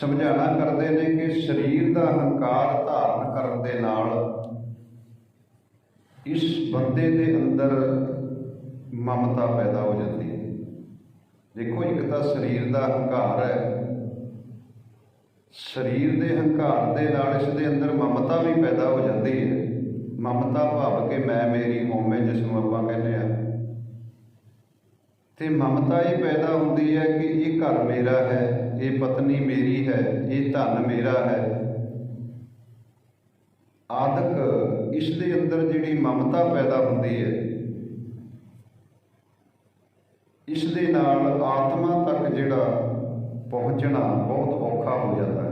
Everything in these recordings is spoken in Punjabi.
ਸਮਝਾਣਾ ਕਰਦੇ ਨੇ ਕਿ ਸਰੀਰ ਦਾ ਹੰਕਾਰ ਧਾਰਨ ਕਰਨ ਦੇ ਨਾਲ ਇਸ ਬੰਦੇ ਦੇ ਅੰਦਰ ਮਮਤਾ ਪੈਦਾ ਹੋ ਜਾਂਦੀ ਹੈ। ਦੇਖੋ, ਇੱਕ ਤਾਂ ਸਰੀਰ ਦਾ ਹੰਕਾਰ ਹੈ। ਸਰੀਰ ਦੇ ਹੰਕਾਰ ਦੇ ਨਾਲ ਇਸ ਦੇ ਅੰਦਰ ਮਮਤਾ ਵੀ ਪੈਦਾ ਹੋ ਜਾਂਦੀ ਹੈ। ਮਮਤਾ ਭਾਵ ਕਿ ਮੈਂ ਮੇਰੀ ਹੋਵੇਂ ਜਿਸ ਨੂੰ ਆਪਾਂ ਕਹਿੰਦੇ ਆ ਤੇ ਮਮਤਾ ਇਹ ਪੈਦਾ ਹੁੰਦੀ ਹੈ ਕਿ ਇਹ ਘਰ ਮੇਰਾ ਹੈ। ਇਹ ਪਤਨੀ ਮੇਰੀ ਹੈ, ਇਹ ਧਨ ਮੇਰਾ ਹੈ। ਆਦਿਕ ਇਸ ਦੇ ਅੰਦਰ ਜਿਹੜੀ ਮਮਤਾ ਪੈਦਾ ਹੁੰਦੀ ਹੈ, ਇਸ ਦੇ ਨਾਲ ਆਤਮਾ ਤੱਕ ਜਿਹੜਾ ਪਹੁੰਚਣਾ ਬਹੁਤ ਔਖਾ ਹੋ ਜਾਂਦਾ ਹੈ।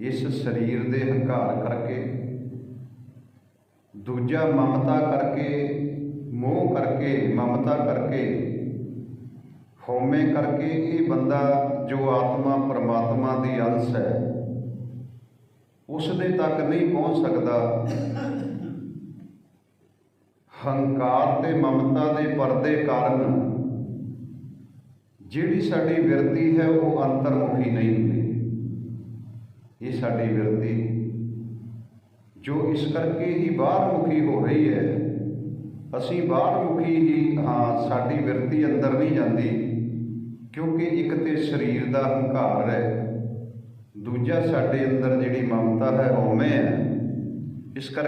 ਇਸ ਸਰੀਰ ਦੇ ਹੰਕਾਰ ਕਰਕੇ, ਦੂਜਾ ਮਮਤਾ ਕਰਕੇ, ਮੋਹ ਕਰਕੇ, ਮਮਤਾ ਕਰਕੇ ਹਉਮੈ ਕਰਕੇ ਇਹ ਬੰਦਾ ਜੋ ਆਤਮਾ ਪਰਮਾਤਮਾ ਦੀ ਅੰਸ਼ ਹੈ ਉਸ ਦੇ ਤੱਕ ਨਹੀਂ ਪਹੁੰਚ ਸਕਦਾ। ਹੰਕਾਰ ਤੇ ਮਮਤਾ ਦੇ ਪਰਦੇ ਕਾਰਨ ਜਿਹੜੀ ਸਾਡੀ ਵਿਰਤੀ ਹੈ ਉਹ ਅੰਤਰਮੁਖੀ ਨਹੀਂ ਹੁੰਦੀ। ਇਹ ਸਾਡੀ ਵਿਰਤੀ ਜੋ ਇਸ ਕਰਕੇ ਹੀ ਬਾਹਰਮੁਖੀ ਹੋ ਰਹੀ ਹੈ, ਅਸੀਂ ਬਾਹਰਮੁਖੀ ਹੀ ਹਾਂ, ਸਾਡੀ ਵਿਰਤੀ ਅੰਦਰ ਨਹੀਂ ਜਾਂਦੀ। ਕਿਉਂਕਿ ਇੱਕ ਤੇ ਸਰੀਰ ਦਾ ਹੰਕਾਰ ਹੈ, ਦੂਜਾ ਸਾਡੇ ਅੰਦਰ ਜਿਹੜੀ ਮਮਤਾ ਹੈ ਹਉਮੈ ਹੈ। ਇਸ ਕਰਕੇ